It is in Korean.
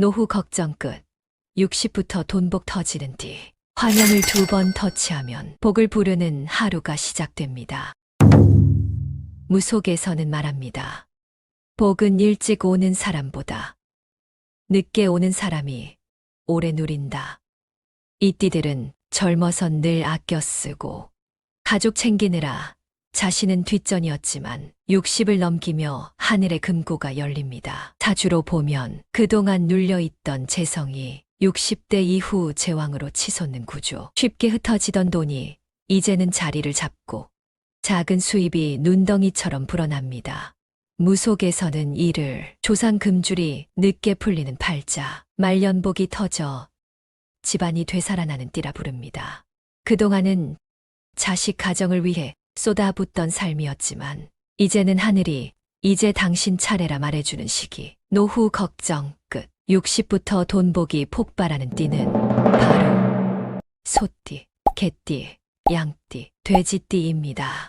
노후 걱정 끝. 60부터 돈복 터지는 뒤 환영을 두 번 터치하면 복을 부르는 하루가 시작됩니다. 무속에서는 말합니다. 복은 일찍 오는 사람보다 늦게 오는 사람이 오래 누린다. 이 띠들은 젊어선 늘 아껴 쓰고 가족 챙기느라 자신은 뒷전이었지만 60을 넘기며 하늘의 금고가 열립니다. 사주로 보면 그동안 눌려있던 재성이 60대 이후 제왕으로 치솟는 구조. 쉽게 흩어지던 돈이 이제는 자리를 잡고 작은 수입이 눈덩이처럼 불어납니다. 무속에서는 이를 조상 금줄이 늦게 풀리는 팔자, 말년복이 터져 집안이 되살아나는 띠라 부릅니다. 그동안은 자식 가정을 위해 쏟아붓던 삶이었지만 이제는 하늘이 이제 당신 차례라 말해주는 시기. 노후 걱정 끝. 60부터 돈복이 폭발하는 띠는 바로 소띠, 개띠, 양띠, 돼지띠입니다.